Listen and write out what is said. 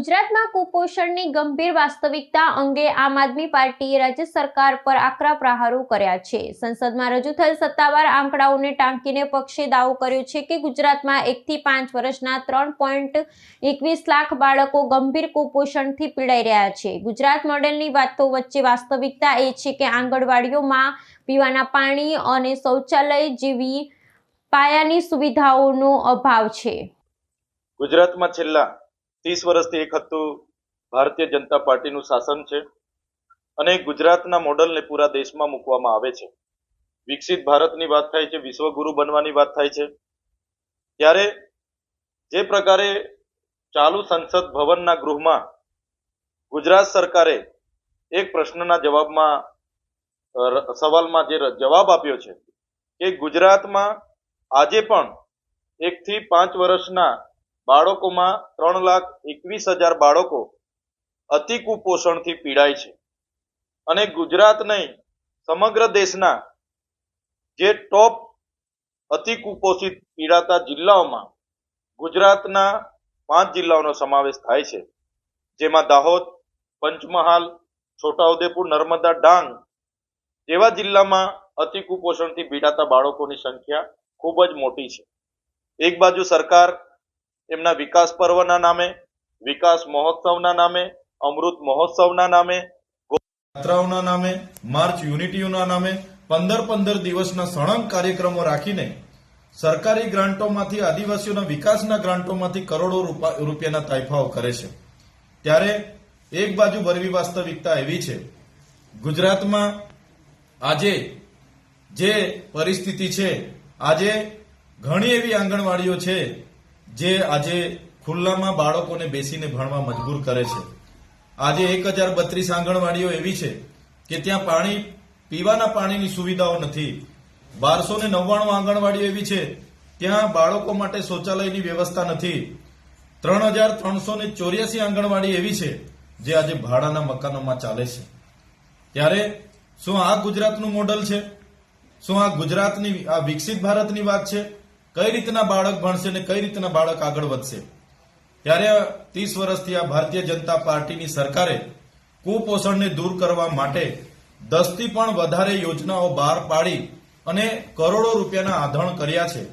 ગુજરાતમાં કુપોષણની ગંભીર વાસ્તવિકતા અંગે આમ આદમી પાર્ટીએ રાજ્ય સરકાર પર આકરા પ્રહારો કર્યા છે. સંસદમાં રજૂ થયેલ સત્તાવાર આંકડાઓને ટાંકીને પક્ષે દાવો કર્યો છે કે ગુજરાતમાં એકથી પાંચ વર્ષના ત્રણ પોઈન્ટ એકવીસ લાખ બાળકો ગંભીર કુપોષણથી પીડાઈ રહ્યા છે. ગુજરાત મોડેલની વાતો વચ્ચે વાસ્તવિકતા એ છે કે આંગણવાડીઓમાં પીવાના પાણી અને શૌચાલય જેવી પાયાની સુવિધાઓનો અભાવ છે. ગુજરાતમાં છેલ્લા ત્રીસ વર્ષથી એક હતું ભારતીય જનતા પાર્ટીનું શાસન છે અને ગુજરાતના મોડલને પૂરા દેશમાં મૂકવામાં આવે છે. વિકસિત ભારતની વાત થાય છે, વિશ્વગુરુ બનવાની વાત થાય છે. ત્યારે જે પ્રકારે ચાલુ સંસદ ભવનના ગૃહમાં ગુજરાત સરકારે એક પ્રશ્નના જવાબમાં સવાલમાં જે જવાબ આપ્યો છે કે ગુજરાતમાં આજે પણ એકથી પાંચ વર્ષના બાળકોમાં ત્રણ લાખ એકવીસ હજાર બાળકો અતિ કુપોષણથી પીડાય છે. અને ગુજરાત નહીં, સમગ્ર દેશના જે ટોપ અતિ કુપોષિત પીડાતા જિલ્લાઓમાં ગુજરાતના પાંચ જિલ્લાઓનો સમાવેશ થાય છે. જેમાં દાહોદ, પંચમહાલ, છોટાઉદેપુર, નર્મદા, ડાંગ જેવા જિલ્લામાં અતિ કુપોષણથી પીડાતા બાળકોની સંખ્યા ખૂબ જ મોટી છે. એક બાજુ સરકાર એમના વિકાસ પર્વના નામે, વિકાસ મહોત્સવના નામે, અમૃત મહોત્સવના નામે, યાત્રાઓના નામે, માર્ચ યુનિટીઓના નામે, પંદર પંદર દિવસના સળંગ કાર્યક્રમો રાખીને સરકારી ગ્રાન્ટોમાંથી, આદિવાસીઓના વિકાસના ગ્રાન્ટોમાંથી કરોડો રૂપા- રૂપિયાના તાઇફાઓ કરે છે. ત્યારે એક બાજુ વરવી વાસ્તવિકતા એવી છે, ગુજરાતમાં આજે જે પરિસ્થિતિ છે, આજે ઘણી એવી આંગણવાડીઓ છે જે આજે ખુલ્લામાં બાળકોને બેસીને ભણવા મજબૂર કરે છે. આજે એક હજાર બત્રીસ આંગણવાડીઓ એવી છે કે ત્યાં પાણી, પીવાના પાણીની સુવિધાઓ નથી. બારસો ને નવ્વાણું આંગણવાડીઓ એવી છે, ત્યાં બાળકો માટે શૌચાલયની વ્યવસ્થા નથી. ત્રણ હજાર ત્રણસો ને ચોર્યાસી આંગણવાડી એવી છે જે આજે ભાડાના મકાનોમાં ચાલે છે. ત્યારે શું આ ગુજરાતનું મોડલ છે? શું આ ગુજરાતની, આ વિકસિત ભારતની વાત છે? કઈ રીતના બાળક ભણશે અને કઈ રીતના બાળક આગળ વધશે? ત્યારે ત્રીસ વર્ષથી આ ભારતીય જનતા પાર્ટીની સરકારે કુપોષણને દૂર કરવા માટે દસથી પણ વધારે યોજનાઓ બહાર પાડી અને કરોડો રૂપિયાના આધણ કર્યા છે.